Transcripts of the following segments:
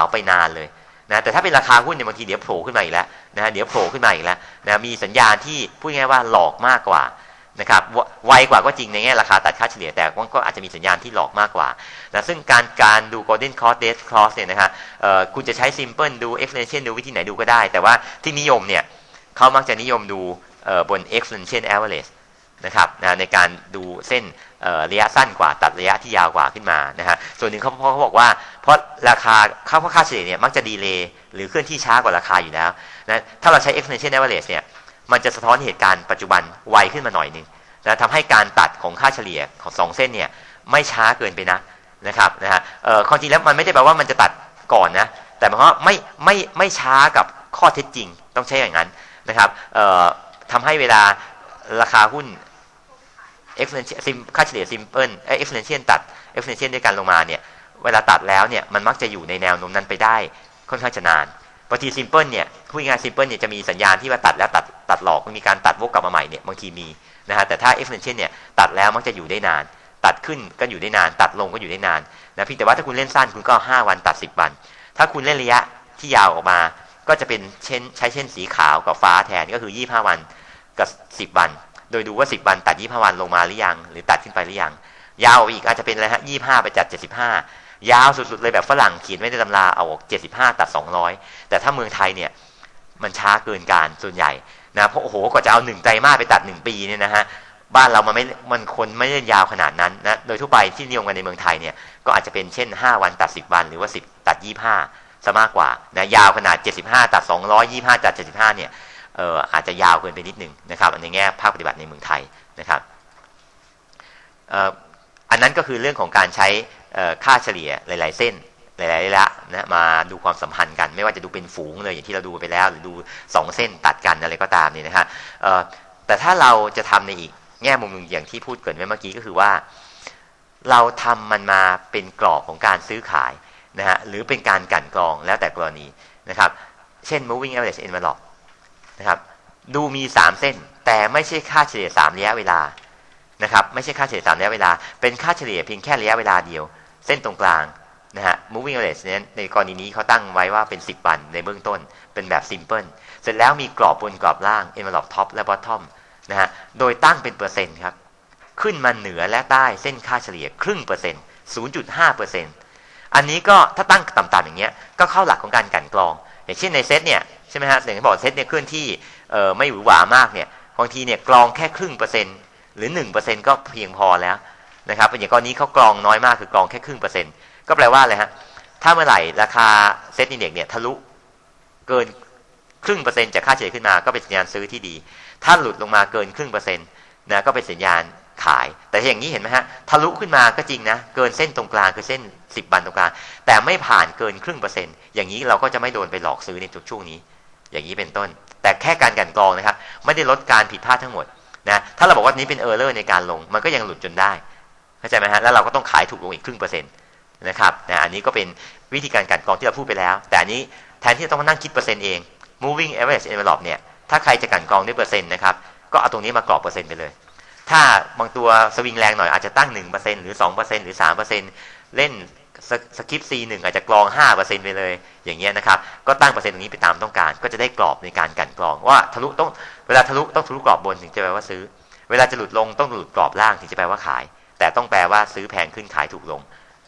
าวไปนานเลยนะแต่ถ้าเป็นราคาหุ้นเนี่ยบางทีเดี๋ยวโผล่ขึ้นมาอีกแล้วนะเดี๋ยวโผล่ขึ้นมาอีกแล้วนะมีสัญญาณที่พูดง่ายว่าหลอกมากกว่านะครับไวกว่าก็จริงในแง่ราคาตัดค่าเฉลี่ยแต่ก็อาจจะมีสัญญาณที่หลอกมากกว่านะซึ่งการการดู golden cross dead cross เนี่ยนะฮะคุณจะใช้ simple ดู exponential ดูวิธีไหนดูก็ได้ แต่ว่าที่นิยมเนี่ยเขามักจะนิยมดูบน exponential average นะครับนะในการดูเส้นระยะสั้นกว่าตัดระยะที่ยาวกว่าขึ้นมานะฮะส่วนหนึ่งเขาเพราะเขาบอกว่า เพราะราคาค่าเพราค่าเฉลี่ยเนี่ยมักจะดีเลย์หรือเคลื่อนที่ช้ากว่าราคาอยู่แล้วนะถ้าเราใช้ exponential average เนี่ยมันจะสะท้อนเหตุการณ์ปัจจุบันไวขึ้นมาหน่อยนึงนะทำให้การตัดของค่าเฉลี่ยของสองเส้นเนี่ยไม่ช้าเกินไปนะนะครับนะฮะเอ่อความจริงแล้วมันไม่ได้แปลว่ามันจะตัดก่อนนะแต่หมายความว่าไม่ไม่ไม่ช้ากับข้อเท็จจริงต้องใช้อย่างนั้นนะครับเอ่อทำให้เวลาราคาหุ้น exponential ค่าเฉลี่ย simple เอ้ย exponential ตัด exponential ด้วยกันลงมาเนี่ยเวลาตัดแล้วเนี่ยมันมักจะอยู่ในแนวโน้มนั้นไปได้ค่อนข้างจะนานบางที simple เนี่ยพูดง่าย simple เนี่ยจะมีสัญญาณที่ว่าตัดแล้วตัดตัดหลอกมีการตัดวกกลับมาใหม่เนี่ยบางทีมีนะฮะแต่ถ้า exponential เนี่ยตัดแล้วมักจะอยู่ได้นาน ตัดขึ้นก็อยู่ได้นาน ตัดลงก็อยู่ได้นานนะพียงแต่ว่าถ้าคุณเล่นสั้นคุณก็ 5 วันตัด 10 วัน ถ้าคุณเล่นระยะที่ยาวออกมา ก็จะเป็นเช่นใช้เช่นสีขาวกับฟ้าแทนก็คือ 25 วันกับ 10 วัน โดยดูว่า 10 วันตัด 25 วันลงมาหรือยัง หรือตัดขึ้นไปหรือยัง ยาวอีกอาจจะเป็นอะไรฮะ25 ไปจัด 75 ยาวสุดๆเลยแบบฝรั่งเขียนไว้ในตำราเอาออก75 ตัด 200 แต่ถ้าเมืองไทยเนี่ยมันช้าเกินการส่วนใหญ่นะเพราะโอ้โหกว่าจะเอาหนึ่งไตรมาสไปตัด 1 ปีเนี่ยนะฮะบ้านเรามันไม่ มันคนไม่เล่นยาวขนาดนั้นนะ โดยทั่วไปที่นิยมกันในเมืองไทยเนี่ย ก็อาจจะเป็นเช่น 5 วันตัด 10 วัน หรือว่า 10 ตัด 25ซะมากกว่านะ ยาวขนาด 75 ตัด 200 25 ตัด 75 เนี่ย อ่ออาจจะยาวเกินไปนิดหนึ่งนะครับในแง่ภาคปฏิบัติในเมืองไทยนะครับเอ่ออันนั้นก็คือเรื่องของการใช้เอ่อค่าเฉลี่ยหลาย ๆ เส้นหลายๆระยะนะมาดูความสัมพันธ์กัน ไม่ว่าจะดูเป็นฝูงเลยอย่างที่เราดูไปแล้ว หรือดู 2 เส้นตัดกันอะไรก็ตามนี่นะฮะเอ่อแต่ถ้าเราจะทำในอีกแง่มุมหนึ่งอย่างที่พูดเกินไว้เมื่อกี้ก็คือว่า เราทำมันมาเป็นกรอบของการซื้อขายนะฮะหรือเป็นการกันกรองแล้วแต่กรณีนะครับ เช่น moving average envelope นะครับ ดูมี3เส้น แต่ไม่ใช่ค่าเฉลี่ย3ระยะเวลานะครับ ไม่ใช่ค่าเฉลี่ย3ระยะเวลา เป็นค่าเฉลี่ยเพียงแค่ระยะเวลาเดียว เส้นตรงกลางนะฮะ moving average เนี่ยในกรณีนี้เขาตั้งไว้ว่าเป็น 10 วันในเบื้องต้น เป็นแบบ simple เสร็จแล้วมีกรอบบนกรอบล่าง envelope top และ bottom นะฮะ โดยตั้งเป็นเปอร์เซ็นต์ครับ ขึ้นมาเหนือและใต้เส้นค่าเฉลี่ยครึ่งเปอร์เซ็นต์0.5เปอร์เซ็นต์อันนี้ก็ถ้าตั้งต่ำๆอย่างเงี้ย ก็เข้าหลักของการกันกรอง อย่างเช่นในเซตเนี่ยใช่ไหมฮะอย่างที่บอกเซตเนี่ยเคลื่อนที่เอ่อไม่หวือหวามากเนี่ยบางทีเนี่ยกรองแค่ครึ่งเปอร์เซ็นต์หรือ1เปอร์เซ็นต์ก็เพียงพอแล้วนะครับอย่างกรณีเขากรองน้อยมากคือกรองแค่ครึ่งเปอร์เซ็นต์ก็แปลว่าอะไรฮะถ้าเมื่อไหร่ราคาเซตอินเด็กเนี่ยทะลุเกินครึ่งเปอร์เซ็นต์จากค่าเฉลี่ยขึ้นมาก็เป็นสัญญาณซื้อที่ดี ถ้าหลุดลงมาเกินครึ่งเปอร์เซ็นต์นะก็เป็นสัญญาณ ขาย แต่อย่างนี้เห็นไหมฮะทะลุขึ้นมาก็จริงนะ เกินเส้นตรงกลางคือเส้น 10วันตรงกลางแต่ไม่ผ่านเกินครึ่งเปอร์เซ็นต์อย่างนี้เราก็จะไม่โดนไปหลอกซื้อในจุดช่วงนี้ อย่างนี้เป็นต้น แต่แค่การกันกรองนะครับ ไม่ได้ลดการผิดพลาดทั้งหมดนะถ้าเราบอกว่านี้เป็นเออร์เลอร์ในการลง มันก็ยังหลุดจนได้เข้าใจไหมฮะแล้วเราก็ต้องขายถูกลงอีกครึ่งเปอร์เซ็นต์นะครับนะอันนี้ก็เป็นวิธีการกันกรองที่เราพูดไปแล้ว แต่อันนี้แทนที่จะต้องมานั่งคิดเปอร์เซ็นต์เอง moving average envelope เนี่ยถ้าใครจะกันกรองด้วยเปอร์เซ็นต์นะครับก็เอาตรงนี้มากรอบเปอร์เซ็นต์ไปเลย ถ้าบางตัวสวิงแรงหน่อยอาจจะตั้ง 1%หรือ 2%หรือ 3%เล่นสคริปต์ C1 อาจจะกรอง 5%ไปเลย อย่างเงี้ยนะครับ ก็ตั้งเปอร์เซ็นต์ตรงนี้ไปตามต้องการ ก็จะได้กรอบในการกันกรอง ว่าทะลุต้องเวลาทะลุต้องทะลุกรอบบนถึงจะแปลว่าซื้อ เวลาจะหลุดลงต้องหลุดกรอบล่างถึงจะแปลว่าขาย แต่ต้องแปลว่าซื้อแพงขึ้นขายถูกลง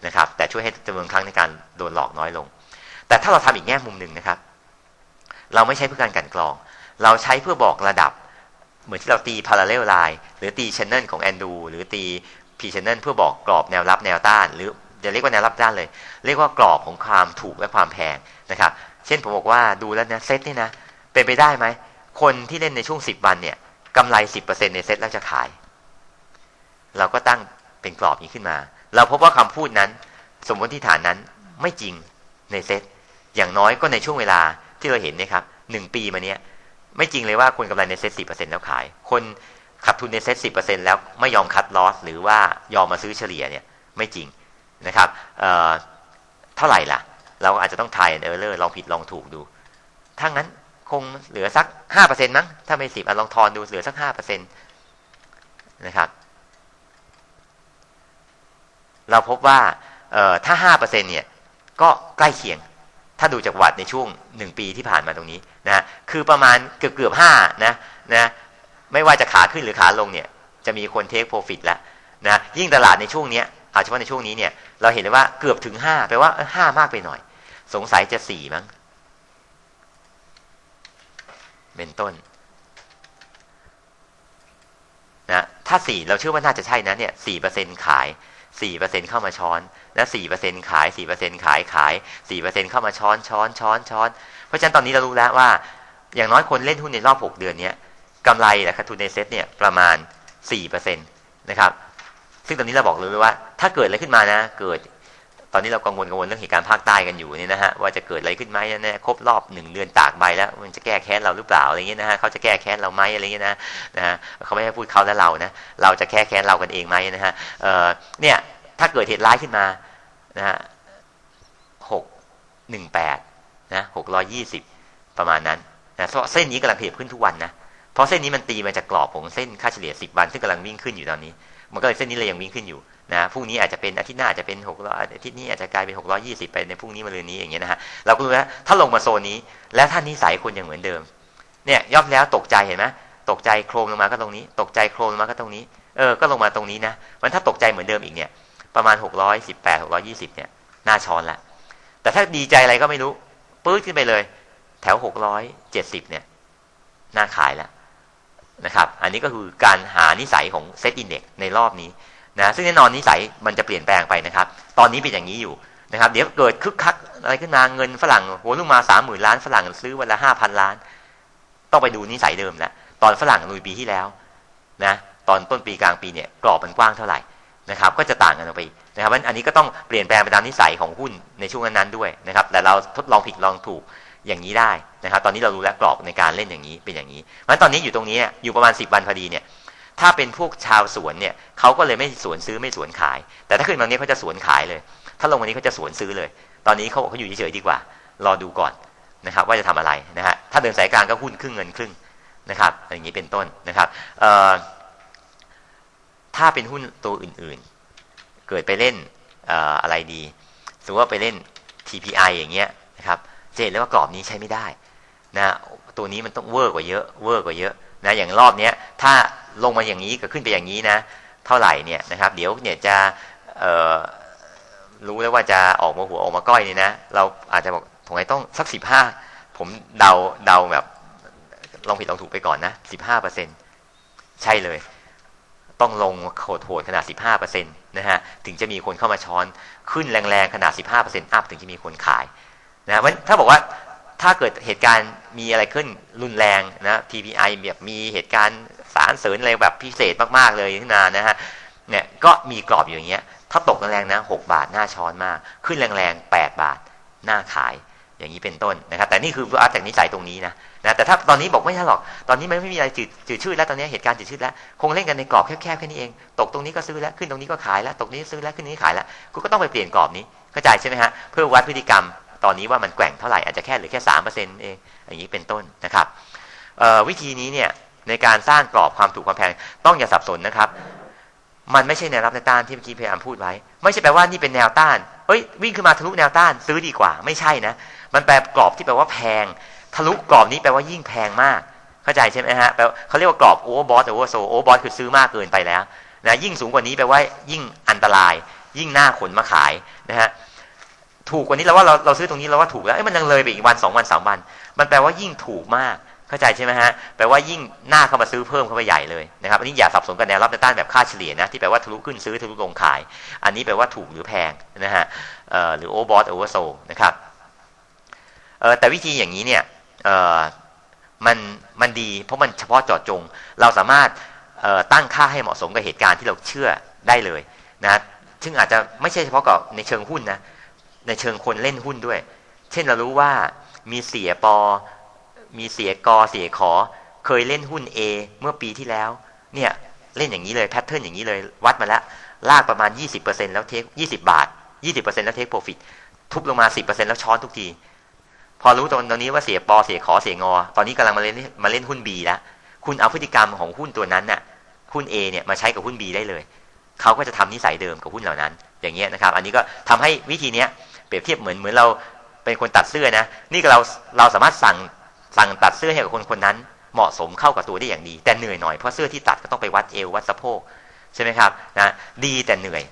นะครับ แต่ช่วยให้จำนวนครั้งในการโดนหลอกน้อยลง แต่ถ้าเราทำอีกแง่มุมหนึ่งนะครับ เราไม่ใช้เพื่อการกันกรอง เราใช้เพื่อบอกระดับ เหมือนที่เราตี parallel line หรือตี channel ของ Andu หรือตี p channel เพื่อบอกกรอบแนวรับแนวต้าน หรือจะเรียกว่าแนวรับต้านเลย เรียกว่ากรอบของความถูกและความแพงนะครับ เช่นผมบอกว่าดูแล้วนะเซตนี่นะ เป็นไปได้ไหม คนที่เล่นในช่วง 10 วันเนี่ยกำไร 10%ในเซตแล้วจะขาย เราก็ตั้งเป็นกรอบนี้ขึ้นมา เราพบว่าคำพูดนั้น สมมติฐานนั้นไม่จริงในเซตอย่างน้อยก็ในช่วงเวลาที่เราเห็นนะครับหนึ่งปีมาเนี้ย ไม่จริงเลยว่าคนกำไรในเซ็ตสิแล้วขาย คนขับทุนในเซ็ตสิแล้วไม่ยอมคัดลอสหรือว่ายอมมาซื้อเฉลี่ยเนี่ยไม่จริงนะครับเเท่าไหร่ล่ะ เราอาจจะต้องทายเออร์เลอร์ลองผิดลองถูกดูถ้างั้นคงเหลือสักห้าเปอร์เซ็นต์มั้งถ้าไม่สิบลองทอนดูเหลือสักห้าเปอร์เซ็นต์นะครับ เราพบว่าถ้าห้าเปอร์เซ็นต์เนี่ยก็ใกล้เคียง ถ้าดูจากวัดในช่วงหนึ่งปีที่ผ่านมาตรงนี้นะคือประมาณเกือบเกือบห้านะนะไม่ว่าจะขาขึ้นหรือขาลงเนี่ยจะมีคนเทคโปรฟิตแล้วนะยิ่งตลาดในช่วงนี้เอาเฉพาะในช่วงนี้เนี่ยเราเห็นเลยว่าเกือบถึงห้าแปลว่าห้ามากไปหน่อย สงสัยจะสี่มั้งเป็นต้นนะถ้าสี่เราเชื่อว่าน่าจะใช่นะเนี่ยสี่เปอร์เซ็นขาย สี่เปอร์เซ็นเข้ามาช้อน และสี่เปอร์เซ็นขายสี่เปอร์เซ็นขายขายสี่เปอร์เซ็นเข้ามาช้อนช้อนช้อนช้อน เพราะฉะนั้นตอนนี้เรารู้แล้วว่า อย่างน้อยคนเล่นหุ้นในรอบหกเดือนเนี้ยกำไรและขาดทุนในเซ็ตเนี่ยประมาณสี่เปอร์เซ็นตนะครับ ซึ่งตอนนี้เราบอกเลยว่า ถ้าเกิดอะไรขึ้นมานะ เกิด ตอนนี้เรากังวลกังวลเรื่องเหตุการณ์ภาคใต้กันอยู่นี่นะฮะว่าจะเกิดอะไรขึ้นไหมนะครบรอบหนึ่งเดือนตากใบแล้ว มันจะแก้แค้นเราหรือเปล่าอะไรเงี้ยนะฮะเขาจะแก้แค้นเราไหมอะไรเงี้ยนะนะฮะเขาไม่ให้พูดเขาและเรานะเราจะแก้แค้นเรากันเองไหมนะฮะเอ่อเนี่ยถ้าเกิดเหตุร้ายขึ้นมานะฮะหกหนึ่งแปดนะหกร้อยี่สิบประมาณนั้นนะเพราะเส้นนี้กำลังขยับขึ้นทุกวันนะเพราะเส้นนี้มันตีมาจากกรอบของเส้นค่าเฉลี่ยสิบวันซึ่งกำลังวิ่งขึ้นอยู่ตอนนี้ มันก็เลยเส้นนี้เลยยังวิ่งขึ้นอยู่นะพรุ่งนี้อาจจะเป็นอาทิตย์หน้าอาจจะเป็นหกร้อยอาทิตย์นี้อาจจะกลายเป็นหกร้อยี่สิบไปในพรุ่งนี้มะรืนนี้อย่างเงี้ยนะฮะเราก็รู้แล้วถ้าลงมาโซนนี้ แล้วท่านนิสัยคนยังเหมือนเดิม เนี่ยย่อมแล้วตกใจเห็นไหมตกใจโครมลงมาก็ตรงนี้ ตกใจโครมลงมาก็ตรงนี้เออก็ลงมาตรงนี้นะมันถ้าตกใจเหมือนเดิมอีกเนี่ย ประมาณหกร้อยสิบแปดหกร้อยี่สิบเนี่ยน่าช้อนละแต่ถ้าดีใจอะไรก็ไม่รู้ปื้ดขึ้นไปเลย แถวหกร้อยเจ็ดสิบเนี่ยน่าขายแล้ว นะครับ อันนี้ก็คือการหานิสัยของเซตอินเด็กในรอบนี้นะซึ่งแน่นอนนิสัยมันจะเปลี่ยนแปลงไปนะครับ ตอนนี้เป็นอย่างนี้อยู่นะครับ เดี๋ยวเกิดคึกคักอะไรขึ้นมาเงินฝรั่งโหวลงมาสามหมื่นล้านฝรั่งซื้อวันละห้าพันล้าน ต้องไปดูนิสัยเดิมแล้วตอนฝรั่งลุยปีที่แล้วนะตอนต้นปีกลางปีเนี่ยกรอบมันกว้างเท่าไหร่นะครับ ก็จะต่างกันออกไปนะครับอันนี้ก็ต้องเปลี่ยนแปลงไปตามนิสัยของหุ้นในช่วงนั้นๆด้วยนะครับ แต่เราทดลองผิดลองถูก อย่างนี้ได้นะครับ ตอนนี้เรารู้แล้วกรอบในการเล่นอย่างนี้เป็นอย่างนี้เพราะตอนนี้อยู่ตรงนี้อยู่ประมาณ 10 วันพอดีเนี่ยถ้าเป็นพวกชาวสวนเนี่ยเขาก็เลยไม่สวนซื้อไม่สวนขาย แต่ถ้าขึ้นมาเนี้ยเขาจะสวนขายเลย ถ้าลงวันนี้เขาจะสวนซื้อเลย ตอนนี้เขาบอกเขาอยู่เฉยๆดีกว่า รอดูก่อนนะครับ ว่าจะทำอะไรนะฮะถ้าเดินสายกลางก็หุ้นครึ่งเงินครึ่งนะครับอย่างนี้เป็นต้นนะครับถ้าเป็นหุ้นตัวอื่นๆ เกิดไปเล่นอะไรดีสมมติว่าไปเล่น TPI อย่างเงี้ยนะครับ เจนแล้วว่ากรอบนี้ใช้ไม่ได้นะตัวนี้มันต้องเวอร์กว่าเยอะเวอร์กว่าเยอะนะอย่างรอบเนี้ยถ้าลงมาอย่างนี้ก็ขึ้นไปอย่างนี้นะ เท่าไหร่เนี่ยนะครับ เดี๋ยวเนี่ยจะรู้แล้วว่าจะออกมาหัวออกมาก้อยนี่นะ เราอาจจะบอกถงไงต้องสักสิบห้าผมเดาเดาแบบลองผิดลองถูกไปก่อนนะสิบห้าเปอร์เซ็นใช่เลย ต้องลงโขดโหดขนาดสิบห้าเปอร์เซ็นต์นะฮะถึงจะมีคนเข้ามาช้อนขึ้นแรงๆขนาดสิบห้าเปอร์เซ็นต์อัพถึงจะมีคนขาย นะเพราะถ้าบอกว่าถ้าเกิดเหตุการณ์มีอะไรขึ้นรุนแรงนะ TPI แบบมีเหตุการณ์สารเสริญอะไรแบบพิเศษมากๆเลยขึ้นมานะฮะเนี่ยก็มีกรอบอยู่อย่างเงี้ย ถ้าตกแรงๆนะหกบาทหน้าช้อนมาก ขึ้นแรงๆแปดบาทหน้าขายอย่างนี้เป็นต้นนะครับ แต่นี่คืออาจากนิสัยตรงนี้นะนะแต่ถ้าตอนนี้บอกไม่ใช่หรอก ตอนนี้มันไม่มีอะไรจืดจืดชืดแล้วตอนนี้เหตุการณ์จืดชืดแล้ว คงเล่นกันในกรอบแคบๆแค่นี้เอง ตกตรงนี้ก็ซื้อแล้วขึ้นตรงนี้ก็ขายแล้ว ตกนี้ซื้อแล้วขึ้นนี้ขายแล้วกูก็ต้องไปเปลี่ยนกรอบนี้เข้าใจใช่ไหมฮะเพื่อวัดพฤติกรรม ตอนนี้ว่ามันแกว่งเท่าไหร่อาจจะแค่หรือแค่สามเปอร์เซ็นต์เองอย่างนี้เป็นต้นนะครับวิธีนี้เนี่ยในการสร้างกรอบความถูกความแพงต้องอย่าสับสนนะครับ มันไม่ใช่แนวรับแนวต้านที่เมื่อกี้พยายามพูดไว้ ไม่ใช่แปลว่านี่เป็นแนวต้านเอ้ยวิ่งขึ้นมาทะลุแนวต้านซื้อดีกว่า ไม่ใช่นะ มันแปลกรอบที่แปลว่าแพง ทะลุกรอบนี้แปลว่ายิ่งแพงมาก เข้าใจใช่ไหมฮะแปลเขาเรียกว่ากรอบโอเวอร์บอสโอเวอร์โซโอเวอร์บอสคือซื้อมากเกินไปแล้วนะยิ่งสูงกว่านี้แปลว่ายิ่งอันตราย ยิ่งหน้าขนมาขายนะฮะ ถูกกว่านี้เราว่าเราเราซื้อตรงนี้เราว่าถูกแล้วไอ้มันยังเลยไปอีกวันสองวันสามวัน มันแปลว่ายิ่งถูกมากเข้าใจใช่ไหมฮะแปลว่ายิ่งหน้าเข้ามาซื้อเพิ่มเข้าไปใหญ่เลยนะครับอันนี้อย่าสับสนกับแนวรับแนวต้านแบบค่าเฉลี่ยนะที่แปลว่าทะลุขึ้นซื้อทะลุลงขาย อันนี้แปลว่าถูกหรือแพงนะฮะหรือโอเวอร์บอสโอเวอร์โซนะครับแต่วิธีอย่างนี้เนี่ยมันมันดีเพราะมันเฉพาะเจาะจง เราสามารถตั้งค่าให้เหมาะสมกับเหตุการณ์ที่เราเชื่อได้เลยนะซึ่งอาจจะไม่ใช่เฉพาะกับในเชิงหุ้นนะ ในเชิงคนเล่นหุ้นด้วย เช่นเรารู้ว่ามีเสียปอ มีเสียกอเสียขอ เคยเล่นหุ้น A เมื่อปีที่แล้ว เนี่ยเล่นอย่างนี้เลยแพทเทิร์นอย่างนี้เลยวัดมาแล้วลากประมาณ 20%แล้วเทค20 บาท 20%แล้วเทคโปรฟิตทุบลงมา 10%แล้วช้อนทุกที พอรู้ตอนนี้ว่าเสียปอเสียขอเสียงอ ตอนนี้กำลังมาเล่นมาเล่นหุ้น B แล้ว คุณเอาพฤติกรรมของหุ้นตัวนั้นน่ะหุ้น A เนี่ยมาใช้กับหุ้น B ได้เลย เขาก็จะทำนิสัยเดิมกับหุ้นเหล่านั้น อย่างเงี้ยนะครับ อันนี้ก็ทำให้วิธีเนี้ย ปรียบเทียบเหมือนเหมือนเราเป็นคนตัดเสื้อนะ นี่ก็เราเราสามารถสั่งสั่งตัดเสื้อให้กับคนคนนั้น เหมาะสมเข้ากับตัวได้อย่างดี แต่เหนื่อยหน่อยเพราะเสื้อที่ตัดก็ต้องไปวัดเอววัดสะโพกใช่ไหมครับนะดีแต่เหนื่อย